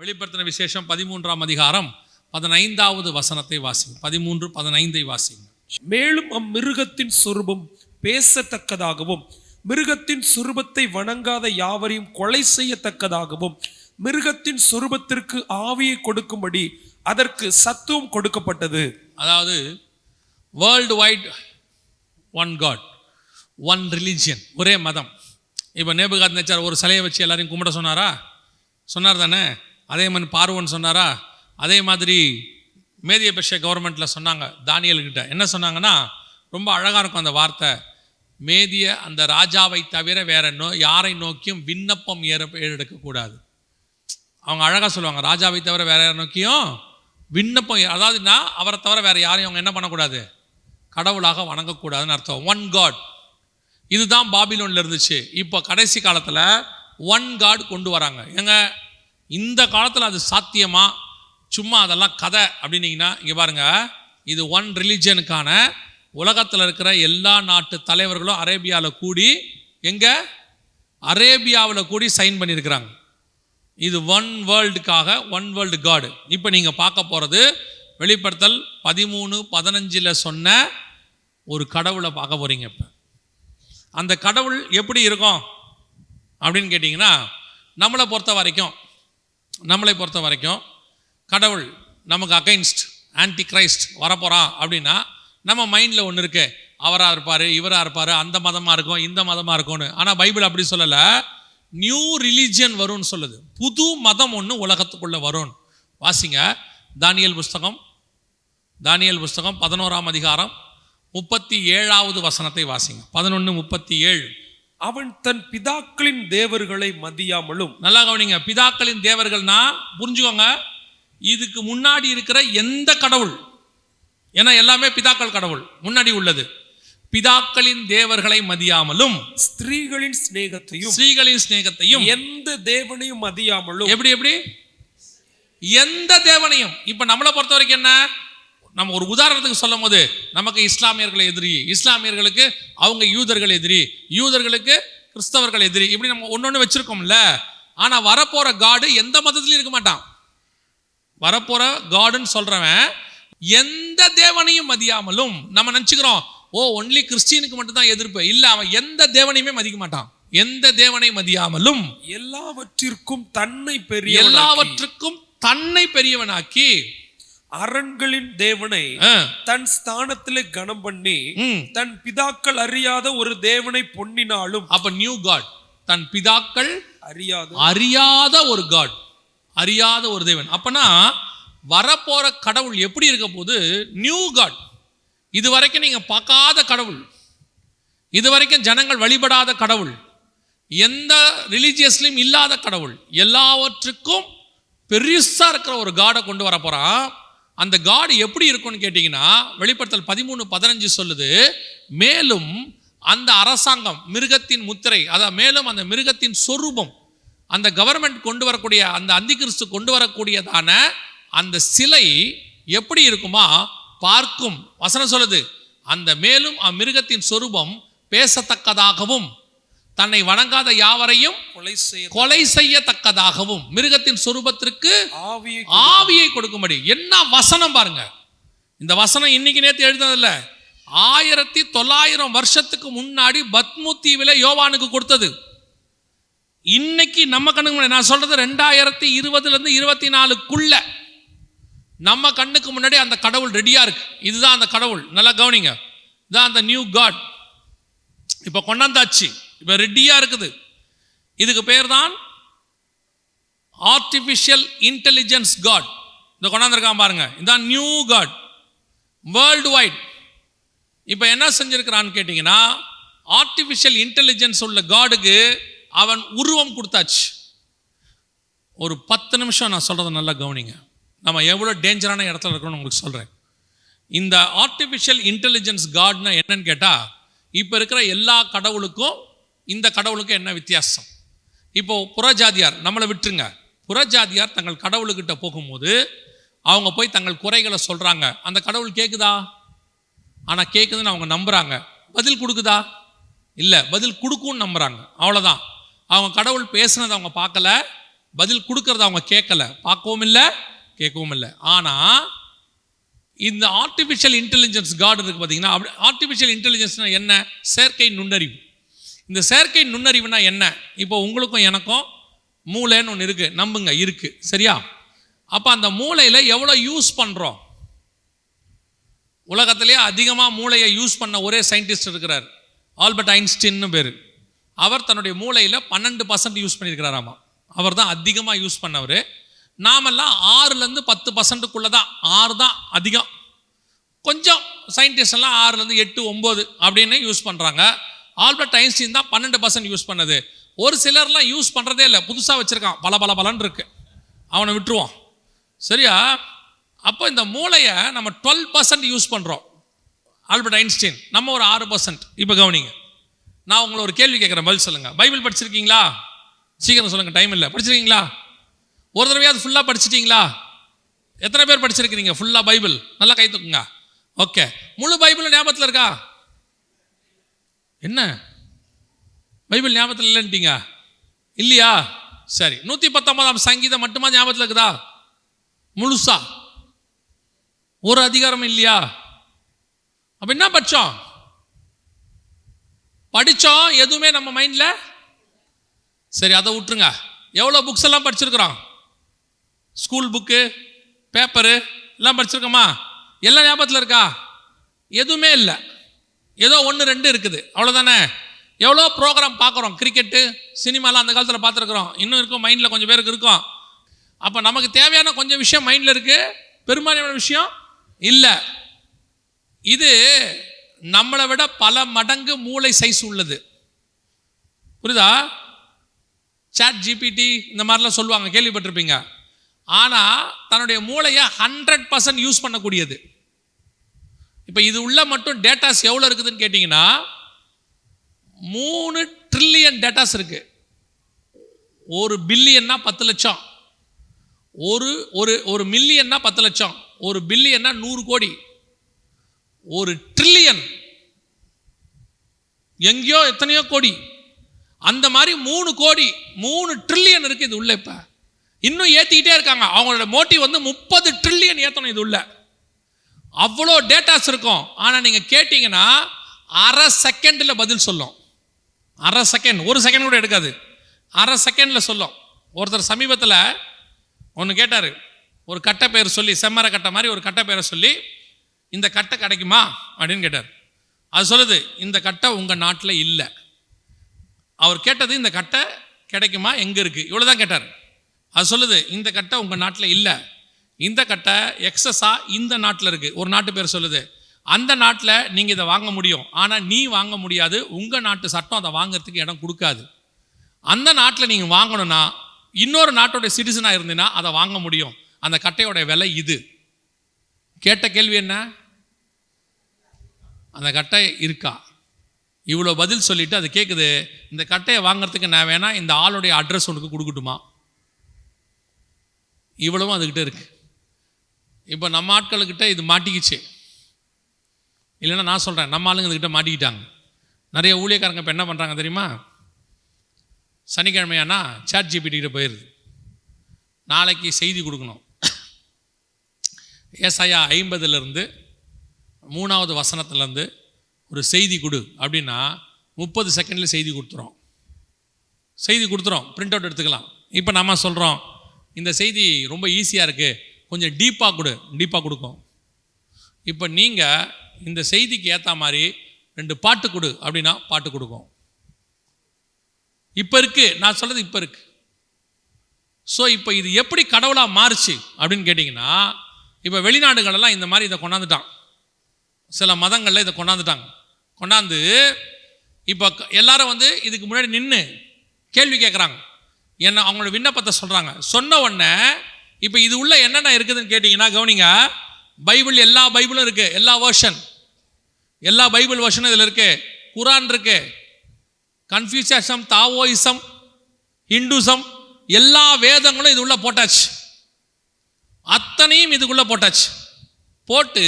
வெளிப்படுத்தின விசேஷம் பதிமூன்றாம் அதிகாரம் பதினைந்தாவது வசனத்தை வாசிங்க. பதிமூன்று பதினைந்தை வாசிங்க. மேலும் அம்மிருகத்தின் சொரூபம் பேசத்தக்கதாகவும் மிருகத்தின் சுரூபத்தை வணங்காத யாவரையும் கொலை செய்யத்தக்கதாகவும் மிருகத்தின் சொரூபத்திற்கு ஆவியை கொடுக்கும்படி அதற்கு சத்துவம் கொடுக்கப்பட்டது. அதாவது world wide one god one religion ஒரே மதம். இப்போ நேபுகாத் நேச்சார் ஒரு சிலையை வச்சு எல்லாரையும் கும்பிட சொன்னாரா? சொன்னார் தானே? அதே மாதிரி பார்வன் சொன்னாரா? அதே மாதிரி மேதிய பெஷ கவர்மெண்ட்டில் சொன்னாங்க தானியல்கிட்ட. என்ன சொன்னாங்கன்னா ரொம்ப அழகாக இருக்கும் அந்த வார்த்தை. மேதிய அந்த ராஜாவை தவிர வேற நோ யாரை நோக்கியும் விண்ணப்பம் ஏற ஏறெடுக்கக்கூடாது. அவங்க அழகாக சொல்லுவாங்க ராஜாவை தவிர வேற யாரை நோக்கியும் விண்ணப்பம் அதாவதுன்னா அவரை தவிர வேற யாரையும் அவங்க என்ன பண்ணக்கூடாது? கடவுளாக வணங்கக்கூடாதுன்னு அர்த்தம். ஒன் காட் இதுதான் பாபிலோனில் இருந்துச்சு. இப்போ கடைசி காலத்தில் ஒன் காட் கொண்டு வராங்க. எங்கள் இந்த காலத்தில் அது சாத்தியமா? சும்மா அதெல்லாம் கதை அப்படின்னீங்கன்னா இங்கே பாருங்க. இது ஒன் ரிலிஜனுக்கான உலகத்தில் இருக்கிற எல்லா நாட்டு தலைவர்களும் அரேபியாவில் கூடி எங்கே? அரேபியாவில் கூடி சைன் பண்ணியிருக்கிறாங்க. இது ஒன் வேர்ல்டுக்காக ஒன் வேர்ல்டு காடு இப்போ நீங்கள் பார்க்க போகிறது வெளிப்படுத்தல் பதிமூணு பதினஞ்சில் சொன்ன ஒரு கடவுளை பார்க்க போகிறீங்க இப்போ. அந்த கடவுள் எப்படி இருக்கும்? அப்படின்னு கேட்டிங்கன்னா நம்மளை பொறுத்த வரைக்கும் நம்மளை பொறுத்த வரைக்கும் கடவுள் நமக்கு அகைன்ஸ்ட் ஆன்டி கிரைஸ்ட் வரப்போகிறான் அப்படின்னா நம்ம மைண்டில் ஒன்று இருக்கு. அவராக இருப்பார் இவராக இருப்பார் அந்த மதமாக இருக்கும் இந்த மதமாக இருக்கும்னு. ஆனால் பைபிள் அப்படி சொல்லலை. நியூ ரிலீஜியன் வரும்னு சொல்லுது. புது மதம் ஒன்று உலகத்துக்குள்ளே வரும் வாசிங்க. தானியல் புஸ்தகம். தானியல் புஸ்தகம் பதினோராம் அதிகாரம் முப்பத்தி ஏழாவது வசனத்தை வாசிங்க. பதினொன்று முப்பத்தி ஏழு. அவன் தன் பிதாக்களின் தேவர்களை மதியாமலும். நல்லா கவனிங்க பிதாக்களின் தேவர்கள்னா புரிஞ்சுக்கோங்க இதுக்கு முன்னாடி இருக்கிற எந்த கடவுள்? ஏன்னா எல்லாமே பிதாக்கள் கடவுள் முன்னாடி உள்ளது. பிதாக்களின் தேவர்களை மதியாமலும். ஸ்திரீகளின் சிநேகத்தையும் ஸ்ரீகளின் சிநேகத்தையும். எந்த தேவனையும் மதியாமலும். எப்படி எப்படி? எந்த தேவனையும். இப்ப நம்மளை பொறுத்த வரைக்கும் என்ன? நம்ம ஒரு உதாரணத்துக்கு சொல்லும் போது நமக்கு இஸ்லாமியர்கள் எதிரி இஸ்லாமியர்களுக்கு அவங்க யூதர்கள் எதிரி யூதர்களுக்கு கிறிஸ்தவர்கள் எதிரி இப்படி நம்ம ஒன்னொன்னு வச்சிருக்கோம்ல. ஆனா வரப்போற காடு எந்த மதத்திலையும் இருக்க மாட்டான். வரப்போற காடுன்னு சொல்றவன் எந்த தேவனையும் மதியாமலும் நம்ம நினச்சிக்கிறோம் ஓ ஒன்லி கிறிஸ்டியனுக்கு மட்டும்தான் எதிர்ப்பு. இல்ல அவன் எந்த தேவனையுமே மதிக்க மாட்டான். எந்த தேவனை மதியாமலும் எல்லாவற்றிற்கும் தன்னை பெரிய எல்லாவற்றுக்கும் தன்னை பெரியவனாக்கி அரண்களின் தேவனை தன் ஸ்தானத்திலே கனம் பண்ணி. தன் பிதாக்கள் அறியாத ஒரு தேவனை பொன்னினாலும் அப்ப நியூ காட் தன் பிதாக்கள் அறியாத அறியாத ஒரு காட் அறியாத ஒரு தேவன். அப்பனா வரப்போற கடவுள் எப்படி இருக்க போது? நியூ காட் இது வரைக்கும் நீங்க பார்க்காத கடவுள். இது வரைக்கும் ஜனங்கள் வழிபடாத கடவுள். எந்த ரிலீஜியஸ்லையும் இல்லாத கடவுள். எல்லாவற்றுக்கும் பெருசா இருக்கிற ஒரு காடை கொண்டு வர போறான் அந்த காடு எப்படி இருக்கும்னு கேட்டிங்கன்னா வெளிப்படுத்தல் பதிமூணு பதினஞ்சு சொல்லுது மேலும் அந்த அரசாங்கம் மிருகத்தின் முத்திரை அதான் மேலும் அந்த மிருகத்தின் சொரூபம் அந்த கவர்மெண்ட் கொண்டு வரக்கூடிய அந்த அந்திகிறிஸ்து கொண்டு வரக்கூடியதான அந்த சிலை எப்படி இருக்குமா? பார்க்கும். வசனம் சொல்லுது அந்த மேலும் அம்மிருகத்தின் சொரூபம் பேசத்தக்கதாகவும் தன்னை வணங்காத யாவரையும் கொலை செய்ய கொலை செய்யத்தக்கதாகவும் மிருகத்தின் சொரூபத்திற்கு ஆவியை ஆவியை கொடுக்கும்படி. என்ன வசனம் பாருங்க. இந்த வசனம் இன்னைக்கு நேத்து எழுதுனதில்ல ஆயிரத்தி தொள்ளாயிரம் வருஷத்துக்கு முன்னாடி பத்மு தீவில யோவானுக்கு கொடுத்தது. இன்னைக்கு நம்ம கண்ணுக்கு நான் சொல்றது ரெண்டாயிரத்தி இருபதுல இருந்து இருபத்தி நாலுக்குள்ள நம்ம கண்ணுக்கு முன்னாடி அந்த கடவுள் ரெடியா இருக்கு. இதுதான் அந்த கடவுள். நல்லா கவனிங்க. இதான் அந்த நியூ காட் இப்போ கொண்டாந்தாச்சு. இப்போ ரெட்டியாக இருக்குது. இதுக்கு பேர் தான் ஆர்டிஃபிஷியல் இன்டெலிஜென்ஸ் காட் இந்த கொண்டாந்துருக்கான் பாருங்க. இதான் நியூ காட் வேர்ல்டு வைட் இப்போ என்ன செஞ்சுருக்கிறான்னு கேட்டிங்கன்னா ஆர்டிஃபிஷியல் இன்டெலிஜென்ஸ் உள்ள காடுக்கு அவன் உருவம் கொடுத்தாச்சு. ஒரு பத்து நிமிஷம் நான் சொல்கிறத நல்லா கவனிங்க. நம்ம எவ்வளோ டேஞ்சரான இடத்துல இருக்கணும்னு உங்களுக்கு சொல்கிறேன் இந்த ஆர்டிஃபிஷியல் இன்டெலிஜென்ஸ் காட்னா என்னன்னு கேட்டால் இப்போ இருக்கிற எல்லா கடவுளுக்கும் இந்த கடவுளுக்கு என்ன வித்தியாசம்? இப்போ புறஜாதியார் நம்மளை விட்டுருங்க. புறஜாதியார் தங்கள் கடவுளுக்கிட்ட போகும்போது அவங்க போய் தங்கள் குறைகளை சொல்கிறாங்க அந்த கடவுள் கேட்குதா ஆனால் கேட்குதுன்னு அவங்க நம்புகிறாங்க பதில் கொடுக்குதா? இல்லை பதில் கொடுக்கும்னு நம்புகிறாங்க அவ்வளோதான் அவங்க கடவுள் பேசுனதை அவங்க பார்க்கல பதில் கொடுக்கறத அவங்க கேட்கல. பார்க்கவும் இல்லை கேட்கவும் இல்லை. ஆனால் இந்த ஆர்டிஃபிஷியல் இன்டெலிஜென்ஸ் கார்டு இருக்குது பார்த்தீங்கன்னா அப்படி ஆர்டிஃபிஷியல் இன்டெலிஜென்ஸ்னால் என்ன? செயற்கை நுண்ணறிவு. இந்த செயற்கை நுண்ணறிவுனா என்ன? இப்போ உங்களுக்கும் எனக்கும் மூளைன்னு ஒன்று இருக்குது நம்புங்க இருக்குது சரியா? அப்போ அந்த மூளையில் எவ்வளோ யூஸ் பண்ணுறோம் உலகத்திலேயே அதிகமாக மூளையை யூஸ் பண்ண ஒரே சயின்டிஸ்ட் இருக்கிறார். ஆல்பர்ட் ஐன்ஸ்டீன்னு பேர். அவர் தன்னுடைய மூளையில் பன்னெண்டு பர்சன்ட் யூஸ் பண்ணியிருக்கிறாராமா? அவர் தான் அதிகமாக யூஸ் பண்ணவர். நாமெல்லாம் ஆறுலேருந்து பத்து பர்சன்ட்டுக்குள்ளே தான் ஆறு தான் அதிகம். கொஞ்சம் சயின்டிஸ்ட் எல்லாம் ஆறுலேருந்து எட்டு ஒம்பது அப்படின்னு யூஸ் பண்ணுறாங்க ஆல்பர்ட் ஐன்ஸ்டீன் தான் பன்னெண்டு பர்சன்ட் யூஸ் பண்ணது. ஒரு சிலர்லாம் யூஸ் பண்ணுறதே இல்லை. புதுசாக வச்சுருக்கான். பல பல பலன் இருக்கு. அவனை விட்டுருவோம் சரியா? அப்போ இந்த மூளையை நம்ம டுவெல் பர்சன்ட் யூஸ் பண்ணுறோம் ஆல்பர்ட் ஐன்ஸ்டீன். நம்ம ஒரு ஆறு பர்சன்ட் இப்போ கவனிங்க. நான் உங்களை ஒரு கேள்வி கேட்குறேன். பதில் சொல்லுங்கள் பைபிள் படிச்சிருக்கீங்களா? சீக்கிரம் சொல்லுங்கள் டைம் இல்லை. படிச்சிருக்கீங்களா? ஒரு தடவையாவது ஃபுல்லாக படிச்சிட்டிங்களா? எத்தனை பேர் படிச்சிருக்கிறீங்க? ஃபுல்லாக பைபிள். நல்லா கை தூக்குங்க. ஓகே முழு பைபிள் ஞாபகத்தில் இருக்கா? என்ன? பைபிள் ஞாபகத்தில் இல்லைன்ட்டீங்க? இல்லையா? சரி. நூற்றி பத்தொன்பதாம் சங்கீதம் மட்டுமா ஞாபகத்தில் இருக்குதா? முழுசா. ஒரு அதிகாரம் இல்லையா? அப்போ என்ன படித்தோம் படித்தோம் எதுவுமே நம்ம மைண்டில்? சரி அதை விட்டுருங்க. எவ்வளோ புக்ஸ் எல்லாம் படிச்சிருக்கிறோம்? ஸ்கூல் புக்கு பேப்பரு எல்லாம் படிச்சிருக்கோமா? எல்லாம் ஞாபகத்தில் இருக்கா? எதுவுமே இல்லை. ஏதோ ஒன்று ரெண்டு இருக்குது. அவ்வளோதானே எவ்வளோ ப்ரோக்ராம் பார்க்குறோம்? கிரிக்கெட்டு சினிமாலாம் அந்த காலத்தில் பார்த்துருக்குறோம். இன்னும் இருக்கும் மைண்டில் கொஞ்சம் பேருக்கு இருக்கும். அப்போ நமக்கு தேவையான கொஞ்சம் விஷயம் மைண்டில் இருக்குது பெரும்பாலான விஷயம் இல்லை. இது நம்மளை விட பல மடங்கு மூளை சைஸ் உள்ளது. புரியுதா? சாட் ஜிபிடி இந்த மாதிரிலாம் சொல்லுவாங்க கேள்விப்பட்டிருப்பீங்க. ஆனால் தன்னுடைய மூளையை ஹண்ட்ரட் பர்சன்ட் யூஸ் பண்ணக்கூடியது. இப்போ இது உள்ள மட்டும் டேட்டாஸ் எவ்வளோ இருக்குதுன்னு கேட்டிங்கன்னா மூணு ட்ரில்லியன் டேட்டாஸ் இருக்கு. ஒரு பில்லியன்னா பத்து லட்சம். ஒரு ஒரு ஒரு மில்லியன்னா பத்து லட்சம். ஒரு பில்லியன்னா நூறு கோடி. ஒரு ட்ரில்லியன் எங்கேயோ எத்தனையோ கோடி. அந்த மாதிரி மூணு கோடி மூணு ட்ரில்லியன் இருக்கு இது உள்ள இப்போ. இன்னும் ஏற்றிக்கிட்டே இருக்காங்க. அவங்களோட மோட்டிவ் வந்து முப்பது ட்ரில்லியன் ஏற்றணும் இது உள்ள. அவ்வளோ டேட்டாஸ் இருக்கும். ஆனால் நீங்கள் கேட்டிங்கன்னா அரை செகண்டில் பதில் சொல்லும். அரை செகண்ட் ஒரு செகண்ட் கூட எடுக்காது. அரை செகண்டில் சொல்லும். ஒருத்தர் சமீபத்தில் ஒன்று கேட்டார். ஒரு கட்டை பேர் சொல்லி செம்மர கட்டை மாதிரி ஒரு கட்டை பேரை சொல்லி இந்த கட்டை கிடைக்குமா? அப்படின்னு கேட்டார். அது சொல்லுது இந்த கட்டை உங்கள் நாட்டில் இல்லை. அவர் கேட்டது இந்த கட்டை கிடைக்குமா? எங்கே இருக்குது இவ்வளோ தான் கேட்டார். அது சொல்லுது இந்த கட்டை உங்கள் நாட்டில் இல்லை. இந்த கட்டை எக்ஸஸாக இந்த நாட்டில் இருக்குது ஒரு நாட்டு பேர் சொல்லுது. அந்த நாட்டில் நீங்கள் இதை வாங்க முடியும். ஆனால் நீ வாங்க முடியாது. உங்கள் நாட்டு சட்டம் அதை வாங்குறதுக்கு இடம் கொடுக்காது. அந்த நாட்டில் நீங்கள் வாங்கணும்னா இன்னொரு நாட்டோடைய சிட்டிசனாக இருந்தீங்கன்னா அதை வாங்க முடியும். அந்த கட்டையோடைய விலை இது. கேட்ட கேள்வி என்ன? அந்த கட்டை இருக்கா? இவ்வளோ பதில் சொல்லிவிட்டு அது கேட்குது இந்த கட்டையை வாங்குறதுக்கு நான் வேணால் இந்த ஆளுடைய அட்ரஸ் உனக்கு கொடுக்கட்டுமா? இவ்வளவும் அதுக்கிட்ட இருக்குது இப்போ நம்ம ஆட்களுக்கிட்ட இது மாட்டிக்கிச்சு. இல்லைன்னா நான் சொல்கிறேன் நம்ம ஆளுங்க இதுக்கிட்ட மாட்டிக்கிட்டாங்க. நிறைய ஊழியக்காரங்க இப்போ என்ன பண்ணுறாங்க தெரியுமா? சனிக்கிழமையானா சாட் ஜிபிடிக்கிட்ட போயிடுது நாளைக்கு செய்தி கொடுக்கணும். ஏசாயா ஐம்பதுலேருந்து மூணாவது வசனத்துலேருந்து ஒரு செய்தி கொடு அப்படின்னா முப்பது செகண்டில் செய்தி கொடுத்துரும் செய்தி கொடுத்துரும் பிரிண்ட் அவுட் எடுத்துக்கலாம். இப்போ நம்ம சொல்கிறோம் இந்த செய்தி ரொம்ப ஈஸியாக இருக்குது கொஞ்சம் டீப்பாக கொடு டீப்பாக கொடுக்கும். இப்போ நீங்கள் இந்த செய்திக்கு ஏற்ற மாதிரி ரெண்டு பாட்டு கொடு அப்படின்னா பாட்டு கொடுக்கும். இப்போ இருக்கு நான் சொல்கிறது இப்போ இருக்கு. ஸோ இப்போ இது எப்படி கடவுளாக மாறுச்சு அப்படின்னு கேட்டிங்கன்னா இப்போ வெளிநாடுகளெல்லாம் இந்த மாதிரி இதை கொண்டாந்துட்டான் சில மதங்களில் இதை கொண்டாந்துட்டாங்க. கொண்டாந்து இப்போ க- எல்லாரும் வந்து இதுக்கு முன்னாடி நின்று கேள்வி கேட்குறாங்க என்ன அவங்களோட விண்ணப்பத்தை சொல்கிறாங்க சொன்ன உடனே இப்போ இது உள்ள என்னென்ன இருக்குதுன்னு கேட்டிங்கன்னா கவனிங்க பைபிள் எல்லா பைபிளும் இருக்குது எல்லா வேர்ஷன் எல்லா பைபிள் வேர்ஷனும் இதில் இருக்குது குரான் இருக்கு. கன்ஃபியூசிசம் தாவோயிசம் ஹிந்துசம் எல்லா வேதங்களும் இது உள்ள போட்டாச்சு. அத்தனையும் இதுக்குள்ளே போட்டாச்சு. போட்டு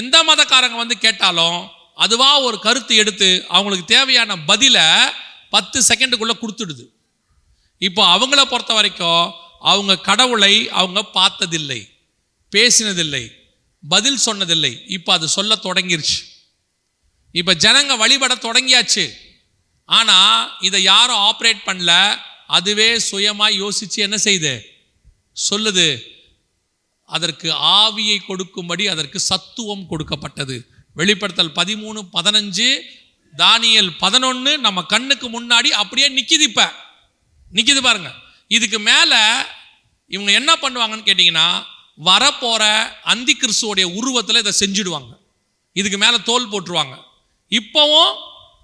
எந்த மதக்காரங்க வந்து கேட்டாலும் அதுவாக ஒரு கருத்து எடுத்து அவங்களுக்கு தேவையான பதிலை பத்து செகண்டுக்குள்ளே கொடுத்துடுது. இப்போ அவங்கள பொறுத்த வரைக்கும் அவங்க கடவுளை அவங்க பார்த்ததில்லை பேசினதில்லை பதில் சொன்னதில்லை. இப்போ அது சொல்ல தொடங்கிருச்சு. இப்போ ஜனங்க வழிபட தொடங்கியாச்சு. ஆனால் இதை யாரும் ஆப்ரேட் பண்ணல. அதுவே சுயமாக யோசித்து என்ன செய்யுது சொல்லுது அதற்கு ஆவியை கொடுக்கும்படி அதற்கு சத்துவம் கொடுக்கப்பட்டது. வெளிப்படுத்தல் பதிமூணு பதினஞ்சு தானியல் பதினொன்று நம்ம கண்ணுக்கு முன்னாடி அப்படியே நிற்கிது இப்போ. நிற்கிது பாருங்கள் இதுக்கு மேலே இவங்க என்ன பண்ணுவாங்கன்னு கேட்டிங்கன்னா வரப்போகிற அந்தி கிறிஸ்துவோடைய உருவத்தில் இதை செஞ்சுடுவாங்க. இதுக்கு மேலே தோல் போட்டுருவாங்க. இப்போவும்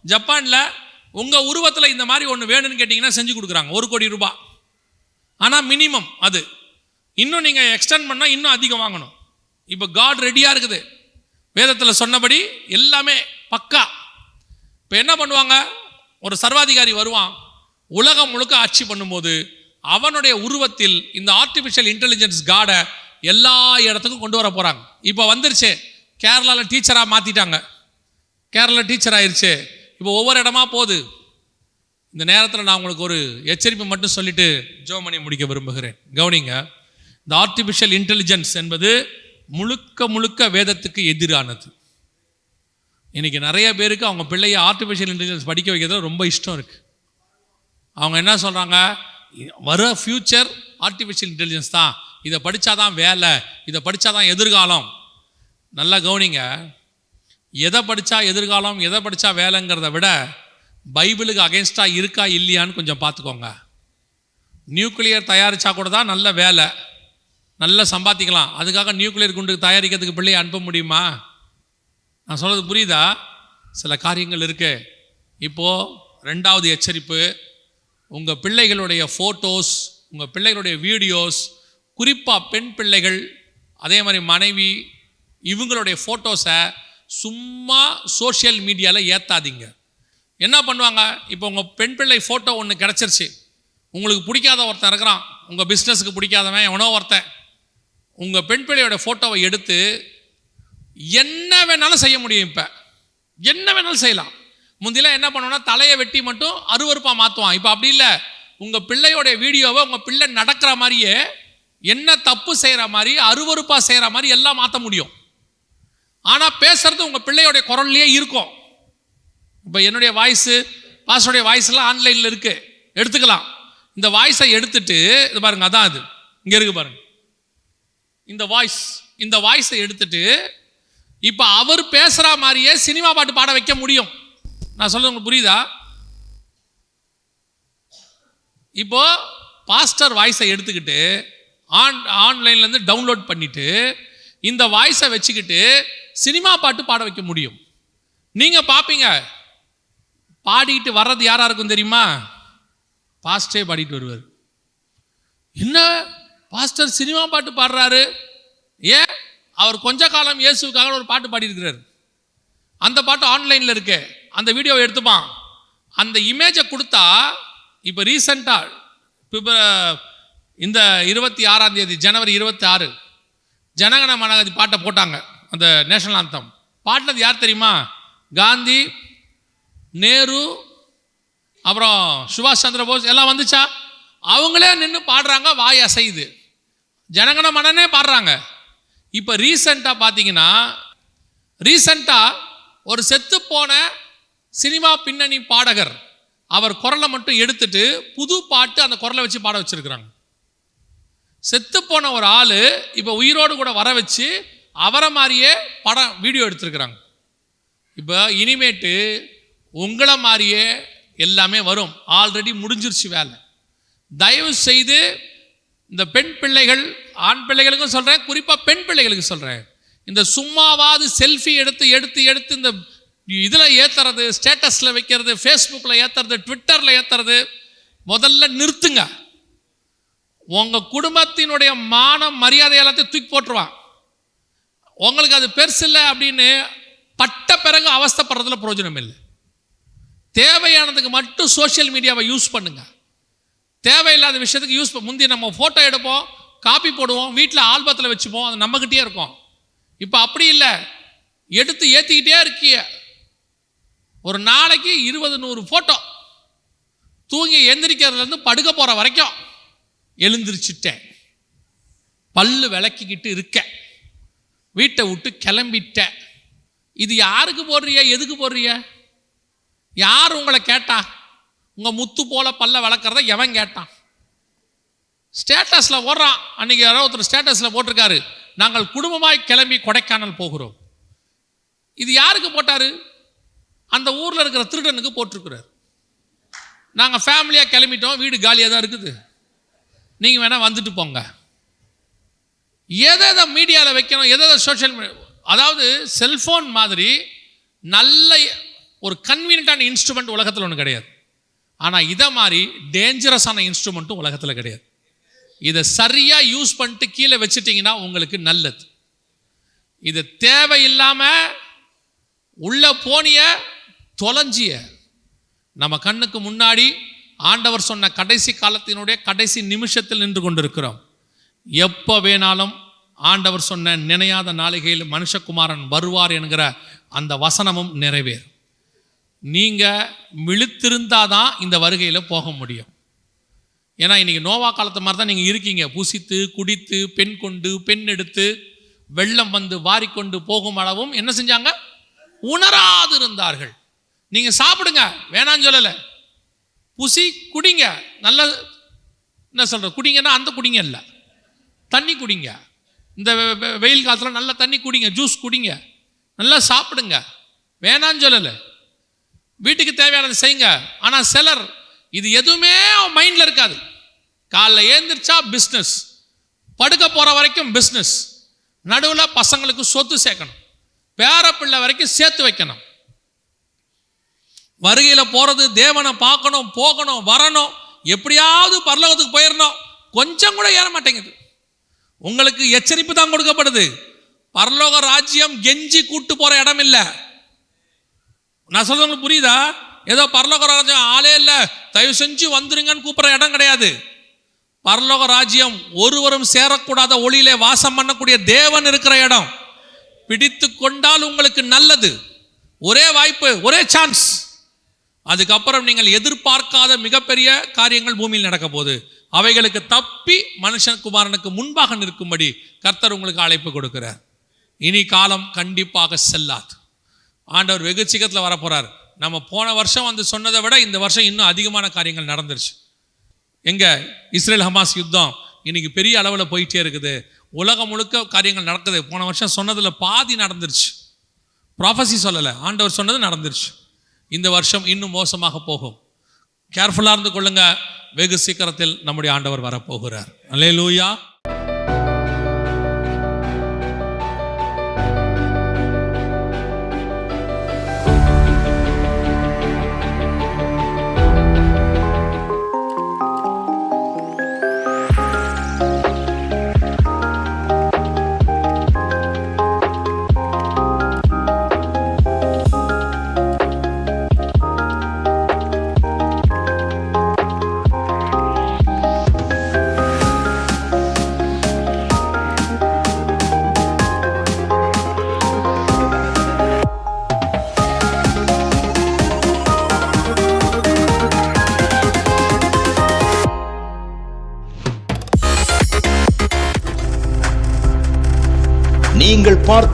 ஜப்பானில் உங்கள் உருவத்தில் இந்த மாதிரி ஒன்று வேணும்னு கேட்டிங்கன்னா செஞ்சு கொடுக்குறாங்க. ஒரு கோடி ரூபாய் ஆனால் மினிமம் அது. இன்னும் நீங்கள் எக்ஸ்டெண்ட் பண்ணால் இன்னும் அதிகம் வாங்கணும். இப்போ காட் ரெடியாக இருக்குது. வேதத்தில் சொன்னபடி எல்லாமே பக்கா. இப்போ என்ன பண்ணுவாங்க? ஒரு சர்வாதிகாரி வருவான். உலகம் முழுக்க ஆட்சி பண்ணும்போது அவனுடைய உருவத்தில் இந்த ஆர்டிஃபிஷியல் இன்டெலிஜென்ஸ் காடை எல்லா இடத்துக்கும் கொண்டு வர போகிறாங்க இப்போ வந்துருச்சு. கேரளாவில் டீச்சராக மாற்றிட்டாங்க கேரளா டீச்சர் ஆயிடுச்சு இப்போ ஒவ்வொரு இடமா போகுது. இந்த நேரத்தில் நான் உங்களுக்கு ஒரு எச்சரிப்பு மட்டும் சொல்லிட்டு ஜோமணி முடிக்க விரும்புகிறேன். கவனிங்க. இந்த ஆர்டிஃபிஷியல் இன்டெலிஜென்ஸ் என்பது முழுக்க முழுக்க வேதத்துக்கு எதிரானது. இன்றைக்கி நிறைய பேருக்கு அவங்க பிள்ளைய ஆர்டிஃபிஷியல் இன்டெலிஜென்ஸ் படிக்க வைக்கிறதுல ரொம்ப இஷ்டம் இருக்குது அவங்க என்ன சொல்கிறாங்க வர ஃப்யூச்சர் ஆர்டிஃபிஷியல் இன்டெலிஜென்ஸ் தான். இதை படித்தாதான் வேலை இதை படித்தாதான் எதிர்காலம். நல்லா கவனிங்க. எதை படித்தா எதிர்காலம் எதை படித்தா வேலைங்கிறத விட பைபிளுக்கு அகேன்ஸ்டாக இருக்கா இல்லையான்னு கொஞ்சம் பார்த்துக்கோங்க. நியூக்ளியர் தயாரித்தா கூட தான் நல்ல வேலை. நல்லா சம்பாதிக்கலாம் அதுக்காக நியூக்ளியர் குண்டு தயாரிக்கிறதுக்கு பிள்ளையை அனுப்ப முடியுமா? நான் சொல்கிறது புரியுதா? சில காரியங்கள் இருக்குது இப்போது ரெண்டாவது எச்சரிப்பு உங்கள் பிள்ளைகளுடைய ஃபோட்டோஸ் உங்கள் பிள்ளைகளுடைய வீடியோஸ் குறிப்பாக பெண் பிள்ளைகள் அதே மாதிரி மனைவி இவங்களுடைய ஃபோட்டோஸை சும்மா சோஷியல் மீடியாவில் ஏற்றாதீங்க என்ன பண்ணுவாங்க? இப்போ உங்கள் பெண் பிள்ளை ஃபோட்டோ ஒன்று கிடச்சிருச்சு. உங்களுக்கு பிடிக்காத ஒருத்தன் இருக்கிறான். உங்கள் பிஸ்னஸுக்கு பிடிக்காதவன் எவனோ ஒருத்தன். உங்கள் பெண் பிள்ளையோட ஃபோட்டோவை எடுத்து என்ன வேணாலும் செய்ய முடியும் இப்போ. என்ன வேணாலும் செய்யலாம். முந்திலாம் என்ன பண்ணுவோம்னா தலையை வெட்டி மட்டும் அருவருப்பாக மாற்றுவான் இப்போ அப்படி இல்லை. உங்கள் பிள்ளையோடைய வீடியோவை உங்கள் பிள்ளை நடக்கிற மாதிரியே என்ன தப்பு செய்கிற மாதிரி அருவருப்பாக செய்கிற மாதிரி எல்லாம் மாற்ற முடியும். ஆனால் பேசுறது உங்கள் பிள்ளையோடைய குரல்லையே இருக்கும். இப்போ என்னுடைய வாய்ஸு பாஸ்டருடைய வாய்ஸ்லாம் ஆன்லைனில் இருக்குது எடுத்துக்கலாம். இந்த வாய்ஸை எடுத்துட்டு இது பாருங்க அதான் அது. இங்கே இருக்கு பாருங்க. இந்த வாய்ஸ் இந்த வாய்ஸை எடுத்துட்டு இப்போ அவர் பேசுகிற மாதிரியே சினிமா பாட்டு பாட வைக்க முடியும். நான் சொல்றது உங்களுக்கு புரியுதா? இப்போ பாஸ்டர் வாய்ஸை எடுத்துக்கிட்டு ஆன் ஆன்லைன்லேருந்து டவுன்லோட் பண்ணிட்டு இந்த வாய்ஸை வச்சுக்கிட்டு சினிமா பாட்டு பாட வைக்க முடியும். நீங்கள் பார்ப்பீங்க பாடிட்டு வர்றது யாரா இருக்கும் தெரியுமா? பாஸ்டே பாடிட்டு வருவார். என்ன? பாஸ்டர் சினிமா பாட்டு பாடுறாரு. ஏன்? அவர் கொஞ்ச காலம் இயேசுக்காக ஒரு பாட்டு பாடியிருக்கிறார். அந்த பாட்டு ஆன்லைனில் இருக்கு. அந்த வீடியோவை எடுத்துப்பான். அந்த இமேஜை கொடுத்தா இப்போ ரீசண்டாக பிப்ர இந்த இருபத்தி ஆறாம் தேதி ஜனவரி இருபத்தி ஆறு ஜனகண மனகதி பாட்டை போட்டாங்க அந்த நேஷனல் ஆந்தம் பாடினது யார் தெரியுமா? காந்தி நேரு அப்புறம் சுபாஷ் சந்திர போஸ் எல்லாம் வந்துச்சா? அவங்களே நின்று பாடுறாங்க வாய் அசையுது. ஜனகண மனனே பாடுறாங்க. இப்போ ரீசண்டாக பார்த்தீங்கன்னா ரீசண்டாக ஒரு செத்து போன சினிமா பின்னணி பாடகர். அவர் குரலை மட்டும் எடுத்துட்டு புது பாட்டு அந்த குரலை வச்சு பாட வச்சிருக்கிறாங்க. செத்து போன ஒரு ஆள் இப்போ உயிரோடு கூட வர வச்சு அவரை மாதிரியே படம் வீடியோ எடுத்திருக்கிறாங்க. இப்போ இனிமேட்டு உங்களை மாதிரியே எல்லாமே வரும். ஆல்ரெடி முடிஞ்சிருச்சு வேலை. தயவு செய்து இந்த பெண் பிள்ளைகள் ஆண் பிள்ளைகளுக்கும் சொல்கிறேன் குறிப்பாக பெண் பிள்ளைகளுக்கு சொல்கிறேன் இந்த சும்மாவாது செல்ஃபி எடுத்து எடுத்து எடுத்து இந்த இதில் ஏற்றுறது ஸ்டேட்டஸில் வைக்கிறது ஃபேஸ்புக்கில் ஏற்றுறது ட்விட்டரில் ஏற்றுறது முதல்ல நிறுத்துங்க. உங்கள் குடும்பத்தினுடைய மானம் மரியாதை எல்லாத்தையும் தூக்கி போட்டுருவான். உங்களுக்கு அது பெருசு இல்லை அப்படின்னு பட்ட பிறகு அவஸ்தப்படுறதுல பிரயோஜனம் இல்லை. தேவையானதுக்கு மட்டும் சோஷியல் மீடியாவை யூஸ் பண்ணுங்க. தேவையில்லாத விஷயத்துக்கு யூஸ் முந்தி நம்ம ஃபோட்டோ எடுப்போம் காப்பி போடுவோம் வீட்டில் ஆல்பத்தில் வச்சுப்போம் அது நம்மக்கிட்டே இருக்கும். இப்போ அப்படி இல்லை. எடுத்து ஏற்றிக்கிட்டே இருக்கிய ஒரு நாளைக்கு இருபது நூறு ஃபோட்டோ தூங்கி எந்திரிக்கிறதுலேருந்து படுக்க போகிற வரைக்கும் எழுந்திரிச்சிட்டேன். பல்லு விளக்கிக்கிட்டு இருக்கேன். வீட்டை விட்டு கிளம்பிட்டேன். இது யாருக்கு போடுறிய எதுக்கு போடுறிய? யார் உங்களை கேட்டா? உங்கள் முத்து போல பல்ல வளர்க்குறத எவன் கேட்டான்? ஸ்டேட்டஸில் ஓடுறான். அன்னைக்கு யாரோ ஒருத்தர் ஸ்டேட்டஸில் போட்டிருக்காரு. நாங்கள் குடும்பமாய் கிளம்பி கொடைக்கானல் போகிறோம். இது யாருக்கு போட்டார்? அந்த ஊரில் இருக்கிற திருடனுக்கு போட்டிருக்கிறார். நாங்கள் ஃபேமிலியாக கிளம்பிட்டோம் வீடு காலியாக தான் இருக்குது. நீங்கள் வேணால் வந்துட்டு போங்க. எதை எதை மீடியாவில் வைக்கணும் எதை எதை சோஷியல் அதாவது செல்ஃபோன் மாதிரி நல்ல ஒரு கன்வீனியண்டான இன்ஸ்ட்ருமெண்ட் உலகத்தில் ஒன்று கிடையாது. ஆனால் இதை மாதிரி டேஞ்சரஸான இன்ஸ்ட்ருமெண்ட்டும் உலகத்தில் கிடையாது. இதை சரியாக யூஸ் பண்ணிட்டு கீழே வச்சுட்டிங்கன்னா உங்களுக்கு நல்லது. இது தேவையில்லாமல் உள்ள போனிய தொலைஞ்சிய. நம்ம கண்ணுக்கு முன்னாடி ஆண்டவர் சொன்ன கடைசி காலத்தினுடைய கடைசி நிமிஷத்தில் நின்று கொண்டிருக்கிறோம். எப்போ வேணாலும் ஆண்டவர் சொன்ன நினையாத நாளிகையில் மனுஷகுமாரன் வருவார் என்கிற அந்த வசனமும் நிறைவேறும். நீங்கள் விழித்திருந்தாதான் இந்த வருகையில் போக முடியும். ஏன்னா இன்னைக்கு நோவா காலத்து மாதிரி தான் நீங்கள் இருக்கீங்க. புசித்து குடித்து பெண் கொண்டு பெண் எடுத்து வெள்ளம் வந்து வாரிக்கொண்டு போகும் அளவும் என்ன செஞ்சாங்க? உணராது இருந்தார்கள் நீங்க சாப்பிடுங்க. வேணான்னு சொல்லலை. புசி குடிங்க. நல்ல என்ன சொல்ற குடிங்கன்னா அந்த குடிங்க இல்லை. தண்ணி குடிங்க. இந்த வெயில் காலத்தில் நல்ல தண்ணி குடிங்க. ஜூஸ் குடிங்க. நல்லா சாப்பிடுங்க. வேணான்னு சொல்லலை. வீட்டுக்கு தேவையானது செய்யுங்க. ஆனால் சிலர் இது எதுவுமே மைண்டில் இருக்காது. காலைல ஏந்திரிச்சா பிஸ்னஸ் படுக்க போகிற வரைக்கும் பிஸ்னஸ் நடுவில் பசங்களுக்கு சொத்து சேர்க்கணும். பேர பிள்ளை வரைக்கும் சேர்த்து வைக்கணும். வருகையில் போகிறது தேவனை பார்க்கணும் போகணும் வரணும் எப்படியாவது பரலோகத்துக்கு போயிடணும் கொஞ்சம் கூட ஏற மாட்டேங்குது. உங்களுக்கு எச்சரிப்பு தான் கொடுக்கப்படுது. பரலோக ராஜ்யம் கெஞ்சி கூட்டு போகிற இடம் இல்லை. நான் சொல்றது உங்களுக்கு புரியுதா? ஏதோ பரலோக ராஜ்யம் ஆளே இல்லை. தயவு செஞ்சு வந்துருங்கன்னு கூப்பிட்ற இடம் கிடையாது. பரலோக ராஜ்யம் ஒருவரும் சேரக்கூடாத ஒளியிலே வாசம் பண்ணக்கூடிய தேவன் இருக்கிற இடம். பிடித்து கொண்டால் உங்களுக்கு நல்லது. ஒரே வாய்ப்பு ஒரே சான்ஸ் அதுக்கப்புறம் நீங்கள் எதிர்பார்க்காத மிகப்பெரிய காரியங்கள் பூமியில் நடக்க போகுது அவைகளுக்கு தப்பி மனுஷன் குமாரனுக்கு முன்பாக நிற்கும்படி கர்த்தர் உங்களுக்கு அழைப்பு கொடுக்கிறார். இனி காலம் கண்டிப்பாக செல்லாது. ஆண்டவர் வெகு சீக்கிரத்தில் வரப்போறார். நம்ம போன வருஷம் வந்து சொன்னதை விட இந்த வருஷம் இன்னும் அதிகமான காரியங்கள் நடந்துருச்சு. எங்க இஸ்ரேல் ஹமாஸ் யுத்தம் இன்னைக்கு பெரிய அளவில் போயிட்டே இருக்குது. உலகம் முழுக்க காரியங்கள் நடக்குது. போன வருஷம் சொன்னதில் பாதி நடந்துருச்சு. ப்ராஃபஸி சொல்லலை. ஆண்டவர் சொன்னது நடந்துருச்சு. இந்த வருஷம் இன்னும் மோசமாக போகும். கேர்ஃபுல்லாக இருந்து கொள்ளுங்க. வெகு சீக்கிரத்தில் நம்முடைய ஆண்டவர் வரப்போகிறார். அல்லே லூயா